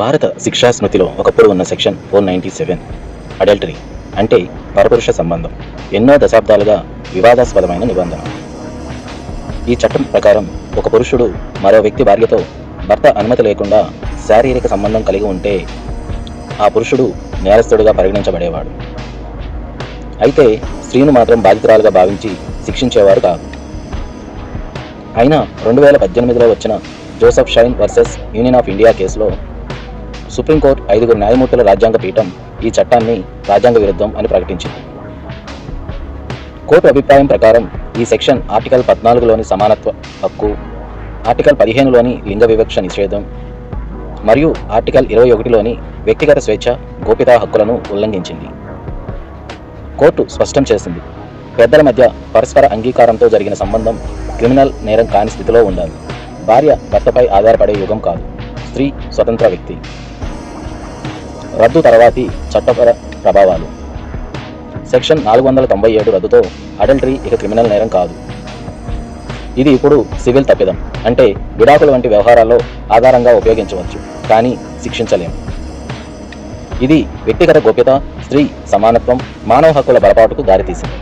భారత శిక్షా స్మృతిలో ఒకప్పుడు ఉన్న section four ninety seven adultery అంటే పరపురుష సంబంధం ఎన్నో దశాబ్దాలుగా వివాదాస్పదమైన నిబంధన. ఈ చట్టం ప్రకారం ఒక పురుషుడు మరో వ్యక్తి భార్యతో భర్త అనుమతి లేకుండా శారీరక సంబంధం కలిగి ఉంటే ఆ పురుషుడు నేరస్తుడిగా పరిగణించబడేవాడు. అయితే స్త్రీను మాత్రం బాధితురాలుగా భావించి శిక్షించేవారు కాదు. అయినా రెండు వేల పద్దెనిమిదిలో వచ్చిన Joseph Shine versus Union of India కేసులో సుప్రీంకోర్టు ఐదుగురు న్యాయమూర్తుల రాజ్యాంగ పీఠం ఈ చట్టాన్ని రాజ్యాంగ విరుద్ధం అని ప్రకటించింది. కోర్టు అభిప్రాయం ప్రకారం ఈ సెక్షన్ ఆర్టికల్ పద్నాలుగులోని సమానత్వ హక్కు ఆర్టికల్ పదిహేనులోని లింగ వివక్ష నిషేధం మరియు ఆర్టికల్ ఇరవై ఒకటిలోని వ్యక్తిగత స్వేచ్ఛ గోప్యతా హక్కులను ఉల్లంఘించింది. కోర్టు స్పష్టం చేసింది. పెద్దల మధ్య పరస్పర అంగీకారంతో జరిగిన సంబంధం క్రిమినల్ నేరం కాని స్థితిలో ఉండాలి. భార్య భర్తపై ఆధారపడే యుగం కాదు. స్త్రీ స్వతంత్ర వ్యక్తి. రద్దు తర్వాతి చట్టపర ప్రభావాలు. సెక్షన్ నాలుగు వందల తొంభై ఏడు రద్దుతో అడల్టరీ ఇక క్రిమినల్ నేరం కాదు. ఇది ఇప్పుడు సివిల్ తప్పిదం. అంటే విడాకుల వంటి వ్యవహారాల్లో ఆధారంగా ఉపయోగించవచ్చు కానీ శిక్షించలేము. ఇది వ్యక్తిగత గోప్యత స్త్రీ సమానత్వం మానవ హక్కుల బలపాటుకు దారితీసింది.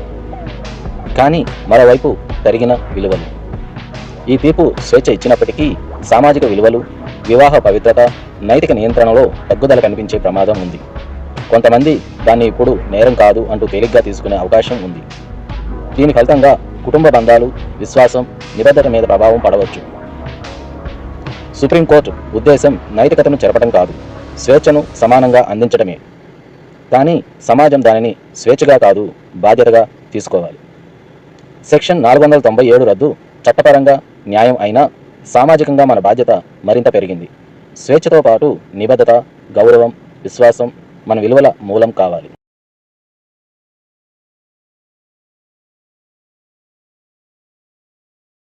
కానీ మరోవైపు తరిగిన విలువలు. ఈ తీర్పు స్వేచ్ఛ ఇచ్చినప్పటికీ సామాజిక విలువలు వివాహ పవిత్రత నైతిక నియంత్రణలో తగ్గుదల కనిపించే ప్రమాదం ఉంది. కొంతమంది దాన్ని ఇప్పుడు నేరం కాదు అంటూ తేలిగ్గా తీసుకునే అవకాశం ఉంది. దీని ఫలితంగా కుటుంబ బంధాలు విశ్వాసం నిబద్ధత మీద ప్రభావం పడవచ్చు. సుప్రీంకోర్టు ఉద్దేశం నైతికతను చెరపడం కాదు స్వేచ్ఛను సమానంగా అందించడమే కానీ సమాజం దానిని స్వేచ్ఛగా కాదు బాధ్యతగా తీసుకోవాలి. సెక్షన్ నాలుగు వందల తొంభై ఏడు రద్దు చట్టపరంగా న్యాయం అయినా సామాజికంగా మన బాధ్యత మరింత పెరిగింది. స్వేచ్ఛతో పాటు నిబద్ధత గౌరవం విశ్వాసం మన విలువల మూలం కావాలి.